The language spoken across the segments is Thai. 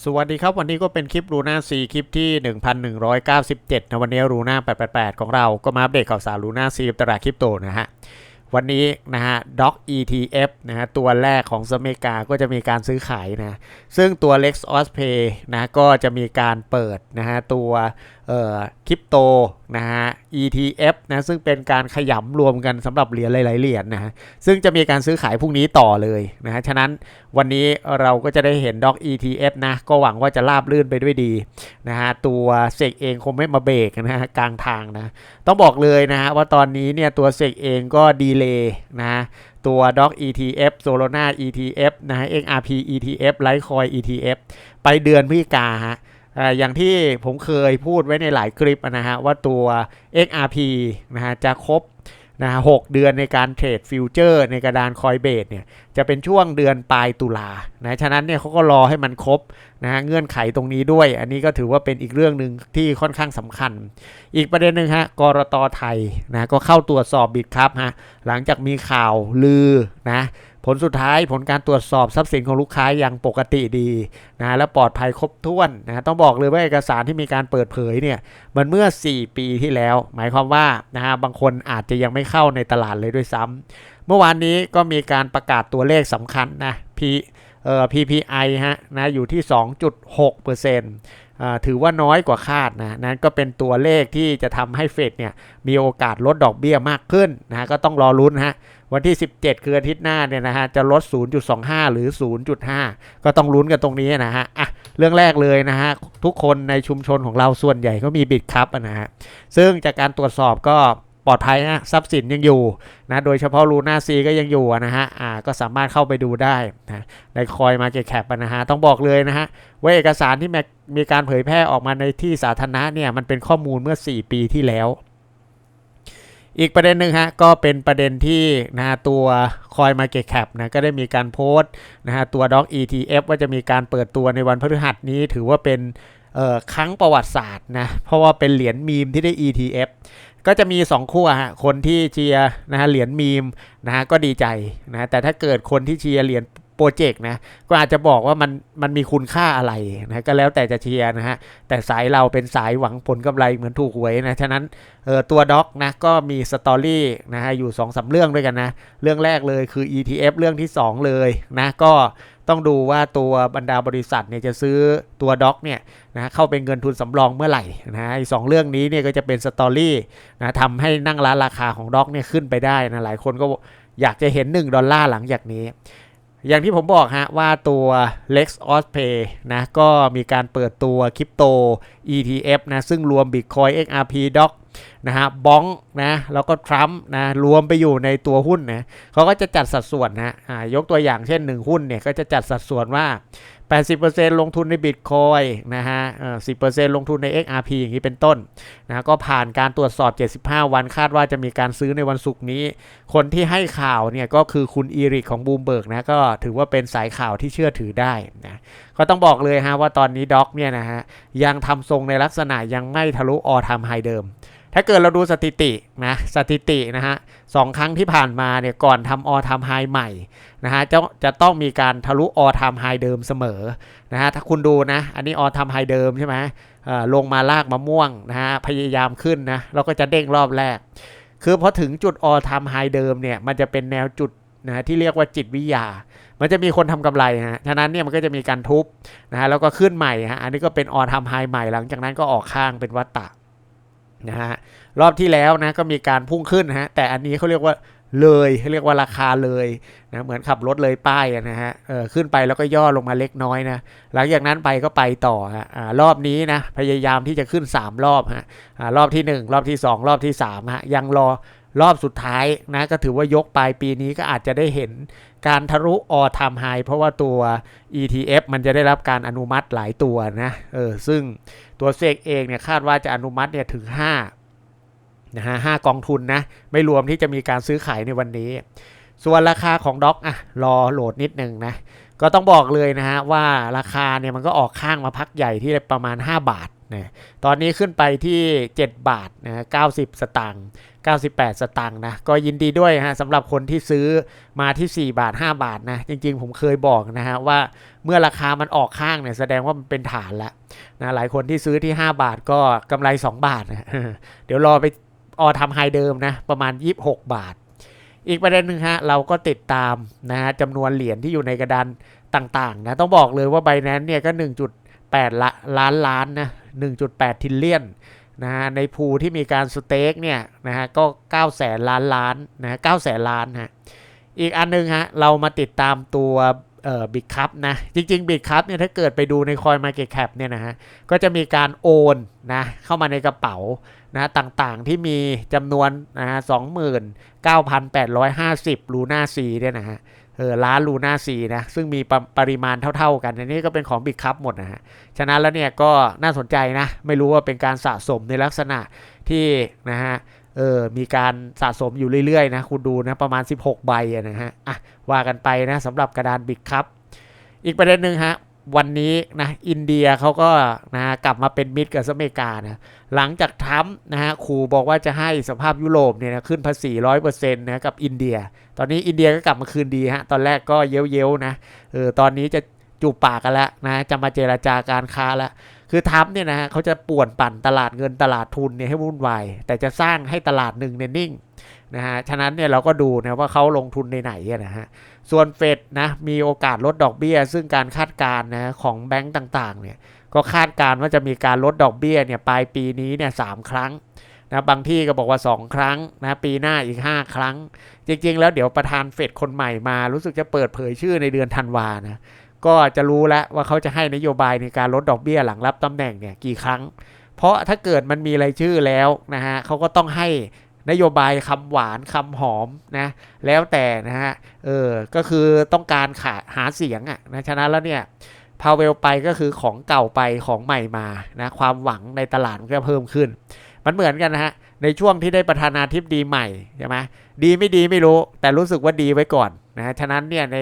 สวัสดีครับวันนี้ก็เป็นคลิปรูน่าซีคลิปที่ 1197 นะวันนี้รูน่า888 ของเราก็มาอัปเดตข่าวสารรูน่าซีตลาดคริปโตนะฮะ วันนี้นะฮะ Doc ETF นะฮะตัวแรกของสเมกาก็จะมีการซื้อขายนะ ซึ่งตัว Lex o s p a y นะก็จะมีการเปิดนะฮะตัวเอ่อคริปโต นะฮะ ETF นะซึ่งเป็นการขยำรวมกันสำหรับเหรียญหลายๆเหรียญนะฮะซึ่งจะมีการซื้อขายพรุ่งนี้ต่อเลยนะฮะฉะนั้นวันนี้เราก็จะได้เห็น Doc ETF นะก็หวังว่าจะราบลื่นไปด้วยดีนะฮะตัวเซกเองคงไม่มาเบรกนะฮะกลางทางนะต้องบอกเลยนะฮะว่าตอนนี้เนี่ยตัวเซกเองก็ดีเลย์นะฮะตัว Doc ETF Solana ETF นะฮะ XRP ETF Litecoin ETF ไปเดือนพฤศจิกาฮะ อย่างที่ผมเคยพูดไว้ในหลายคลิปนะฮะว่าตัว XRP นะฮะจะครบนะฮะหกเดือนในการเทรดฟิวเจอร์ในกระดานคอยเบสเนี่ยจะเป็นช่วงเดือนปลายตุลานะฉะนั้นเนี่ยเขาก็รอให้มันครบนะฮะเงื่อนไขตรงนี้ด้วย อันนี้ก็ถือว่าเป็นอีกเรื่องหนึ่งที่ค่อนข้างสำคัญ อีกประเด็นหนึ่งฮะกรตไทยนะก็เข้าตรวจสอบบิตครับฮะหลังจากมีข่าวลือนะ ผลสุดท้ายผลการตรวจสอบทรัพย์สินของลูกค้ายังปกติดีนะและปลอดภัยครบถ้วนนะต้องบอกเลยว่าเอกสารที่มีการเปิดเผยเนี่ยมันเมื่อ 4 ปีที่แล้ว หมายความว่านะฮะบางคนอาจจะยังไม่เข้าในตลาดเลยด้วยซ้ำเมื่อวานนี้ก็มีการประกาศตัวเลขสำคัญนะ P เอ่อ PPI ฮะนะอยู่ที่ 2.6%เอ่อถือว่าน้อยกว่าคาดนะนั้นก็เป็นตัวเลขที่จะทำให้เฟดเนี่ยมีโอกาสลดดอกเบี้ยมากขึ้นนะก็ต้องรอลุ้นฮะวันที่ 17 คืออาทิตย์หน้าเนี่ยนะฮะจะลด 0.25 หรือ 0.5 ก็ต้องลุ้นกันตรงนี้นะฮะอะเรื่องแรกเลยนะฮะทุกคนในชุมชนของเราส่วนใหญ่ก็มีบิตครับนะฮะซึ่งจากการตรวจสอบก็ ปลอดภัยนะทรัพย์สินยังอยู่นะโดยเฉพาะลูน่าซีก็ยังอยู่นะฮะอ่าก็สามารถเข้าไปดูได้นะในคอยมาเก็ตแคปนะฮะต้องบอกเลยนะฮะว่าเอกสารที่มีการเผยแพร่ออกมาในที่สาธารณะเนี่ยมันเป็นข้อมูลเมื่อ 4 ปีที่แล้ว อีกประเด็นหนึ่งฮะก็เป็นประเด็นที่นะตัว Coin Market Cap นะก็ได้มีการโพสต์นะฮะตัว Doc ETF ว่าจะมีการเปิดตัวในวันพฤหัสนี้ถือว่าเป็น ครั้งประวัติศาสตร์นะเพราะว่าเป็นเหรียญมีมที่ได้ ETF ก็จะมี 2ขั้วฮะคนที่เชียร์นะฮะเหรียญมีมนะฮะก็ดีใจนะแต่ถ้าเกิดคนที่เชียร์เหรียญ โปรเจกต์นะก็อาจจะบอกว่ามันมันมีคุณค่าอะไรนะก็แล้วแต่จะเชียร์นะฮะแต่สายเราเป็นสายหวังผลกำไรเหมือนถูกหวยนะฉะนั้นเออตัวด็อกนะก็มีสตอรี่นะฮะอยู่2อสาเรื่องด้วยกันนะ เรื่องแรกเลยคือ ETF เรื่องที่ 2 เลยนะก็ต้องดูว่าตัวบรรดาบริษัทเนี่ยจะซื้อตัวด็อกเนี่ยนะเข้าเป็นเงินทุนสำรองเมื่อไหร่นะไอ้สองเรื่องนี้เนี่ยก็จะเป็นสตอรี่นะทำให้นั่งร้านราคาของด็อกเนี่ยขึ้นไปได้นะหลายคนก็อยากจะเห็น 1 ดอลลาร์หลังจากนี้ อย่างที่ผมบอกฮะว่าตัว Lexos Pay นะก็มีการเปิดตัวคริปโต ETF นะซึ่งรวม Bitcoin XRP Doc นะฮะบ้องนะแล้วก็ทรัมป์นะรวมไปอยู่ในตัวหุ้นนะเขาก็จะจัดสัดส่วนนะอ่ายกตัวอย่างเช่น 1 หุ้นเนี่ยก็จะจัดสัดส่วนว่า 80%ลงทุนในบิตคอยนะฮะเอ่อ10%ลงทุนใน XRP อย่างนี้เป็นต้นนะก็ผ่านการตรวจสอบ 75 วันคาดว่าจะมีการซื้อในวันศุกร์นี้ คนที่ให้ข่าวเนี่ยก็คือคุณอีริกของบูมเบิร์กนะก็ถือว่าเป็นสายข่าวที่เชื่อถือได้นะก็ต้องบอกเลยฮะว่าตอนนี้ด็อกเนี่ยนะฮะยังทำทรงในลักษณะยังไม่ทะลุออทำไฮเดิม ถ้าเกิดเราดูสถิตินะสถิตินะฮะสองครั้งที่ผ่านมาเนี่ยก่อนทำออทำไฮใหม่นะฮะจะจะต้องมีการทะลุออทำไฮเดิมเสมอนะฮะถ้าคุณดูนะ อันนี้ออทำไฮเดิมใช่ไหมเอ่อลงมาลากมะม่วงนะฮะพยายามขึ้นนะเราก็จะเด้งรอบแรก คือพอถึงจุดออทำไฮเดิมเนี่ยมันจะเป็นแนวจุดนะที่เรียกว่าจิตวิทยา มันจะมีคนทำกำไรฮะ ฉะนั้นเนี่ยมันก็จะมีการทุบนะฮะ แล้วก็ขึ้นใหม่ฮะ อันนี้ก็เป็นออทำไฮใหม่ หลังจากนั้นก็ออกข้างเป็นวัตตะ นะฮะรอบที่แล้วนะก็มีการพุ่งขึ้นนะฮะแต่อันนี้เขาเรียกว่าเลยเรียกว่าราคาเลยนะเหมือนขับรถเลยป้ายนะฮะเออขึ้นไปแล้วก็ย่อลงมาเล็กน้อยนะหลังจากนั้นไปก็ไปต่อฮะอ่ารอบนี้นะพยายามที่จะขึ้น 3 รอบฮะอ่ารอบที่ 1 รอบที่ 2 รอบที่3ฮะยังรอรอบสุดท้ายนะก็ถือว่ายกปลายปีนี้ก็อาจจะได้เห็นการทะลุออทามไฮเพราะว่าตัว ETF มันจะได้รับการอนุมัติหลายตัวนะเออซึ่ง ตัวเซกเองเนี่ยคาดว่าจะอนุมัติเนี่ยถึง 5 นะฮะห้ากองทุนนะ ไม่รวมที่จะมีการซื้อขายในวันนี้ ส่วนราคาของด็อกอะรอโหลดนิดนึงนะ ก็ต้องบอกเลยนะฮะว่าราคาเนี่ยมันก็ออกข้างมาพักใหญ่ที่ประมาณ 5 บาท นะตอนนี้ขึ้นไปที่ 7 บาทนะ90 สตางค์98 สตางค์นะ ก็ยินดีด้วยฮะสำหรับคนที่ซื้อมาที่ 4 บาท 5 บาทนะ จริงๆ ผมเคยบอกนะฮะว่าเมื่อราคามันออกข้างเนี่ยแสดงว่ามันเป็นฐานแล้วนะหลายคนที่ซื้อที่ 5 บาทก็กำไร 2 บาทนะเดี๋ยวรอไปออทำไฮเดิมนะประมาณ 26 บาท อีกประเด็นหนึ่งฮะเราก็ติดตามนะฮะจำนวนเหรียญที่อยู่ในกระดานต่างๆนะต้องบอกเลยว่า b บ n a n c e เนี่ยก็ 1.8ละล้านล้านนะ 1.8 ทิลเลียนนะฮะในภูที่มีการสเต็กเนี่ยนะฮะก็9แสนล้านล้านนะฮะ9แสนล้านฮะอีกอันหนึงฮะเรามาติดตามตัวเอ่อบิ๊กคัพนะจริงๆบิ๊กคัพเนี่ยถ้าเกิดไปดูในคอยมาเก็ตแคปเนี่ยนะฮะก็จะมีการโอนนะเข้ามาในกระเป๋านะต่างๆที่มีจำนวนนะฮะสองหมื่นเก้าพันแปดร้อยห้าสิบลูน่าซีเนี่ยนะฮะ เออล้านลูน่าซีนะซึ่งมีปปริมาณเท่า ๆ กันอันนี้ก็เป็นของบิ๊กคัพหมดนะฮะฉะนั้นแล้วเนี่ยก็น่าสนใจนะ ไม่รู้ว่าเป็นการสะสมในลักษณะที่นะฮะเออมีการสะสมอยู่เรื่อยๆนะคุณดูนะประมาณ 16 ใบนะฮะอะว่ากันไปนะสำหรับกระดานบิ๊กครับ อีกประเด็นหนึ่งฮะ วันนี้นะอินเดียเขาก็นะกลับมาเป็นมิตรกับอเมริกานะหลังจากทรัมป์นะฮะขู่บอกว่าจะให้สภาพยุโรปเนี่ยนะขึ้นภาษีร้อยเปอร์เซ็นต์นะกับอินเดีย ตอนนี้อินเดียก็กลับมาคืนดีฮะตอนแรกก็เย้ยวๆนะเออตอนนี้จะจูบปากกันแล้วนะจะมาเจราจาการค้าแล้วคือทัมเนี่ยนะฮะเขาจะป่วนปั่นตลาดเงินตลาดทุนเนี่ยให้วุ่นวายแต่จะสร้างให้ตลาดหนึ่งเนี่ยนิ่งนะฮะฉะนั้นเนี่ยเราก็ดูนะว่าเขาลงทุนในไหนนะฮะ ส่วนเฟดนะมีโอกาสลดดอกเบี้ย ซึ่งการคาดการณ์นะของแบงก์ต่างๆเนี่ยก็คาดการณ์ว่าจะมีการลดดอกเบี้ยเนี่ยปลายปีนี้เนี่ยสามครั้งนะบางที่ก็บอกว่า 2 ครั้งนะปีหน้าอีก 5 ครั้ง จริง ๆ แล้วเดี๋ยวประธานเฟดคนใหม่มา รู้สึกจะเปิดเผยชื่อในเดือนธันวานะก็จะรู้แล้วว่าเขาจะให้นโยบายในการลดดอกเบี้ยหลังรับตำแหน่งเนี่ยกี่ครั้ง เพราะถ้าเกิดมันมีรายชื่อแล้วนะฮะเขาก็ต้องให้ นโยบายคำหวานคำหอมนะแล้วแต่นะฮะเออก็คือต้องการขาหาเสียงอะ่ะนะฉะนั้นแล้วเนี่ยพาเวลไปก็คือของเก่าไปของใหม่มานะความหวังในตลาดก็เพิ่มขึ้น มันเหมือนกันนะฮะในช่วงที่ได้ประธานาธิบดีใหม่ใช่ไหมดีไม่ดีไม่รู้ แต่รู้สึกว่าดีไว้ก่อนนะฉะนั้นเนี่ยใน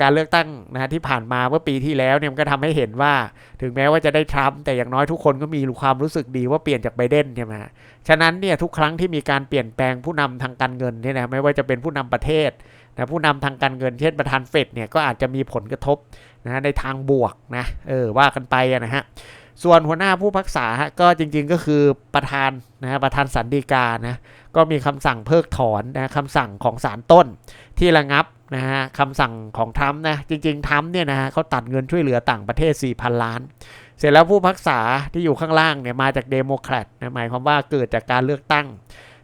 การเลือกตั้งนะฮะที่ผ่านมาเมื่อปีที่แล้วเนี่ยมันก็ทำให้เห็นว่า ถึงแม้ว่าจะได้ทรัมป์แต่อย่างน้อยทุกคนก็มีความรู้สึกดีว่าเปลี่ยนจากไบเดนใช่ไหมฉะนั้นเนี่ยทุกครั้งที่มีการเปลี่ยนแปลงผู้นำทางการเงินเนี่ยนะไม่ว่าจะเป็นผู้นำประเทศนะผู้นำทางการเงินเช่นประธานเฟดเนี่ยก็อาจจะมีผลกระทบนะในทางบวกนะเออว่ากันไปนะฮะส่วนหัวหน้าผู้พักษาฮะก็จริงๆก็คือประธานนะฮะประธานสันติกานะก็มีคำสั่งเพิกถอนนะคำสั่งของศาลต้นที่ระงับ นะฮะคำสั่งของทรัมป์นะจริงๆทรัมป์เนี่ยนะฮะเขาตัดเงินช่วยเหลือต่างประเทศ 4,000 ล้าน เสร็จแล้วผู้พักษาที่อยู่ข้างล่างเนี่ยมาจากเดโมแครตนะหมายความว่าเกิดจากการเลือกตั้ง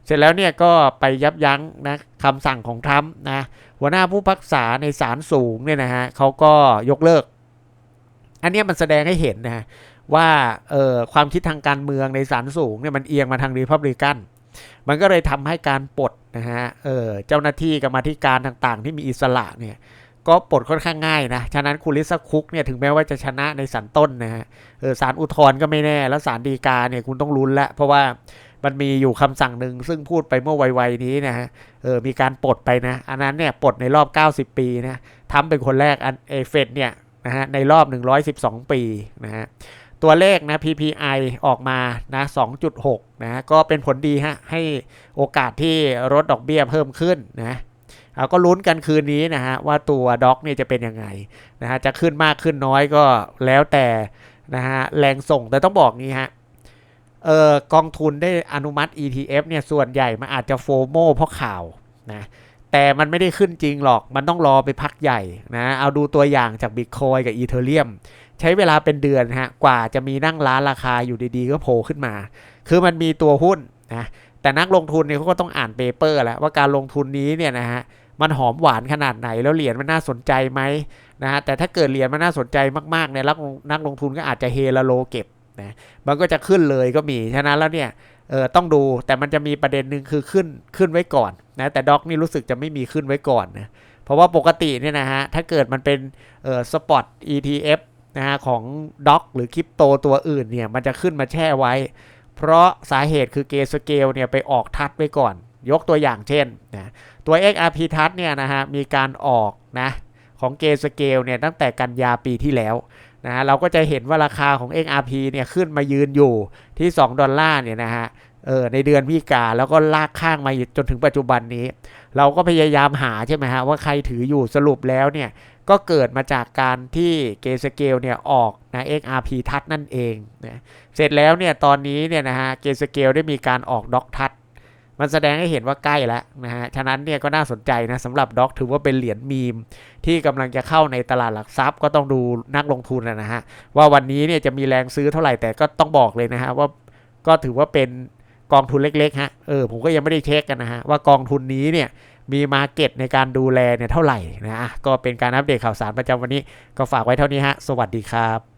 เสร็จแล้วเนี่ยก็ไปยับยั้งนะคำสั่งของทรัมป์นะหัวหน้าผู้พักษาในศาลสูงเนี่ยนะฮะเขาก็ยกเลิก อันนี้มันแสดงให้เห็นนะว่าเออความคิดทางการเมืองในศาลสูงเนี่ยมันเอียงมาทางรีพับลิกัน มันก็เลยทำให้การปลดนะฮะเออเจ้าหน้าที่กรรมาธิการต่างๆ ที่มีอิสระเนี่ยก็ปลดค่อนข้างง่ายนะฉะนั้นคุณลิซาคุกเนี่ยถึงแม้ว่าจะชนะในศาลต้นนะฮะเออศาลอุทธรณ์ก็ไม่แน่ แล้วศาลฎีกาเนี่ยคุณต้องลุ้นละเพราะว่ามันมีอยู่คำสั่งหนึ่งซึ่งพูดไปเมื่อวัยๆนี้นะฮะเออมีการปลดไปนะ อันนั้นเนี่ยปลดในรอบ 90 ปีนะทำเป็นคนแรกอันเอเฟดเนี่ยนะฮะในรอบ 112 ปีนะฮะ ตัวเลขนะ PPI ออกมานะ2.6 นะ ก็เป็นผลดีฮะ ให้โอกาสที่ลดดอกเบี้ยเพิ่มขึ้นนะเอาก็ลุ้นกันคืนนี้นะฮะ ว่าตัวด็อกเนี่ยจะเป็นยังไงนะฮะ จะขึ้นมากขึ้นน้อยก็แล้วแต่นะฮะ แรงส่งแต่ต้องบอกงี้ฮะ เออกองทุนได้อนุมัติ ETF เนี่ย ส่วนใหญ่มันอาจจะโฟโมเพราะข่าวนะแต่มันไม่ได้ขึ้นจริงหรอก มันต้องรอไปพักใหญ่นะ เอาดูตัวอย่างจาก Bitcoin กับ Ethereum ใช้เวลาเป็นเดือนฮะกว่าจะมีนั่งร้านราคาอยู่ดีๆ ก็โผล่ขึ้นมา คือมันมีตัวหุ้นนะแต่นักลงทุนเนี่ยเขาก็ต้องอ่านเปเปอร์แล้วว่าการลงทุนนี้เนี่ยนะฮะมันหอมหวานขนาดไหนแล้วเหรียญมันน่าสนใจไหมนะฮะแต่ถ้าเกิดเหรียญมันน่าสนใจมากๆเนี่ยนักนักลงทุนก็อาจจะเฮลโลเก็บนะมันก็จะขึ้นเลยก็มีฉะนั้นแล้วเนี่ยเออต้องดูแต่มันจะมีประเด็นหนึ่งคือขึ้นขึ้นไว้ก่อนนะแต่ด็อกนี่รู้สึกจะไม่มีขึ้นไว้ก่อนนะเพราะว่าปกติเนี่ยนะฮะถ้าเกิดมันเป็นเออสปอต ETF นะฮะของด็อกหรือคริปโตตัวอื่นเนี่ยมันจะขึ้นมาแช่ไว้ เพราะสาเหตุคือเกสเกลเนี่ยไปออกทัดไว้ก่อน ยกตัวอย่างเช่นนะตัว XRP ทัดเนี่ยนะฮะมีการออกนะของเกสเกลเนี่ยตั้งแต่กันยาปีที่แล้วนะเราก็จะเห็นว่าราคาของ XRP เนี่ยขึ้นมายืนอยู่ที่ 2 ดอลลาร์เนี่ยนะฮะเออในเดือนพิกาแล้วก็ลากข้างมาจนถึงปัจจุบันนี้ เราก็พยายามหาใช่ไหมฮะว่าใครถืออยู่สรุปแล้วเนี่ย ก็เกิดมาจากการที่เกสเกลเนี่ยออกนะ XRP ทัดนั่นเองนะเสร็จแล้วเนี่ยตอนนี้เนี่ยนะฮะเกสเกลได้มีการออกด็อกทัดมันแสดงให้เห็นว่าใกล้แล้วนะฮะ ฉะนั้นเนี่ยก็น่าสนใจนะสำหรับด็อกถือว่าเป็นเหรียญมีม ที่กำลังจะเข้าในตลาดหลักทรัพย์ก็ต้องดูนักลงทุนนะฮะ ว่าวันนี้เนี่ยจะมีแรงซื้อเท่าไหร่แต่ก็ต้องบอกเลยนะฮะว่าก็ถือว่าเป็นกองทุนเล็กๆฮะ เออผมก็ยังไม่ได้เช็คกันนะฮะว่ากองทุนนี้เนี่ย มีมาเก็ตในการดูแลเนี่ยเท่าไหร่นะก็เป็นการอัปเดตข่าวสารประจำวันนี้ก็ฝากไว้เท่านี้ฮะ สวัสดีครับ